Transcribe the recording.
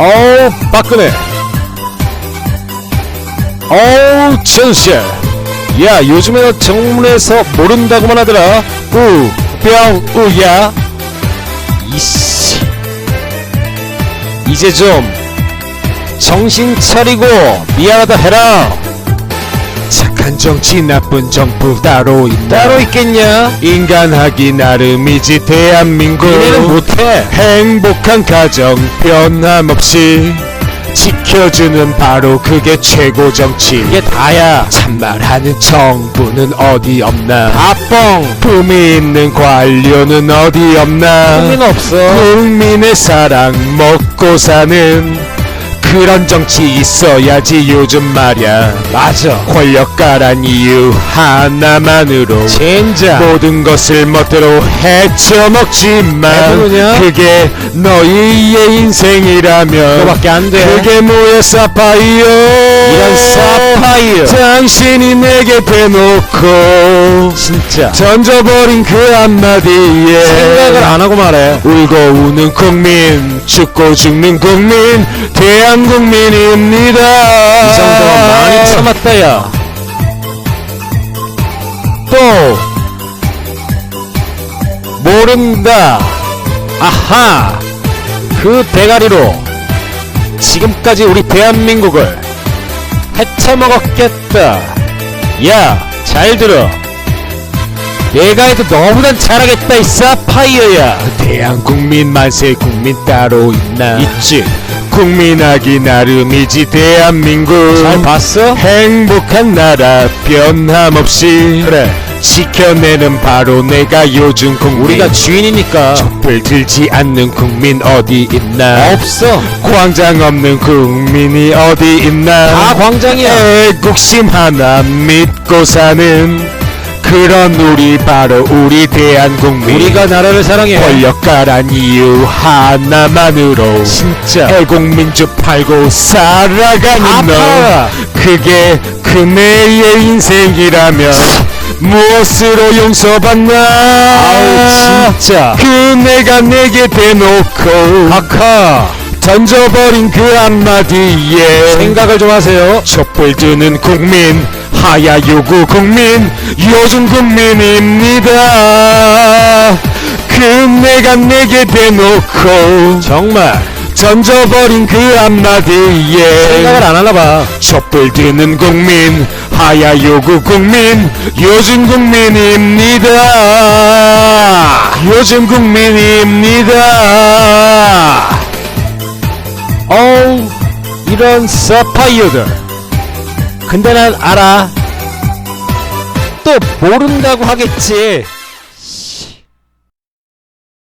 어우 박근혜. 어우 천실 야 요즘에는 정문에서 모른다고만 하더라. 우뿅 우야. 이씨. 이제 좀 정신 차리고 미안하다 해라 착한 정치 나쁜 정부 따로 있나 따로 있겠냐? 인간하기 나름이지 대한민국. 이래는 못해. 행복한 가정 변함없이 지켜주는 바로 그게 최고 정치. 이게 다야. 참말하는 정부는 어디 없나. 아뻥 품이 있는 관료는 어디 없나. 국민 없어. 국민의 사랑 먹고 사는 그런 정치 있어야지 요즘 말야 맞아 권력가란 이유 하나만으로 젠장 모든 것을 멋대로 헤쳐먹지만 해보느냐? 그게 너희의 인생이라면 그거밖에 안 돼. 그게 뭐야 사파이어 이런 사파이어. 당신이 내게 대놓고 진짜. 던져버린 그 한마디에 생각을 안 하고 말해. 울고 우는 국민 죽고 죽는 국민 대한국민입니다. 이 정도면 많이 참았다 야. 또 모른다. 아하. 그 대가리로 지금까지 우리 대한민국을 헤쳐먹었겠다. 야 잘 들어. 내가 해도 너보단 잘하겠다 이 사파이어야. 대한국민 만세 국민 따로 있나? 있지. 국민하기 나름이지 대한민국. 잘 봤어? 행복한 나라 변함없이. 그래 지켜내는 바로 내가 요즘 국민. 우리가 주인이니까. 촛불 들지 않는 국민 어디 있나? 없어. 광장 없는 국민이 어디 있나? 다 광장이야. 애국심 하나 믿고 사는 그런 우리 바로 우리 대한국민. 우리가 나라를 사랑해. 권력가란 이유 하나만으로. 진짜. 애국민주 팔고 살아가는 다 너. 그게 그네의 인생이라면 무엇으로 용서받나 아우 진짜. 그네가 내게 대놓고 각하. 던져버린 그 한마디에 생각을 좀 하세요. 촛불 드는 국민 하야 요구 국민 요즘 국민입니다. 그네가 내게 대놓고 정말 던져버린 그 한마디에 생각을 안 하나 봐. 촛불 드는 국민 하야 요구 국민 요즘 국민입니다. 요즘 국민입니다. 어우 이런 사파이어들. 근데 난 알아. 또 모른다고 하겠지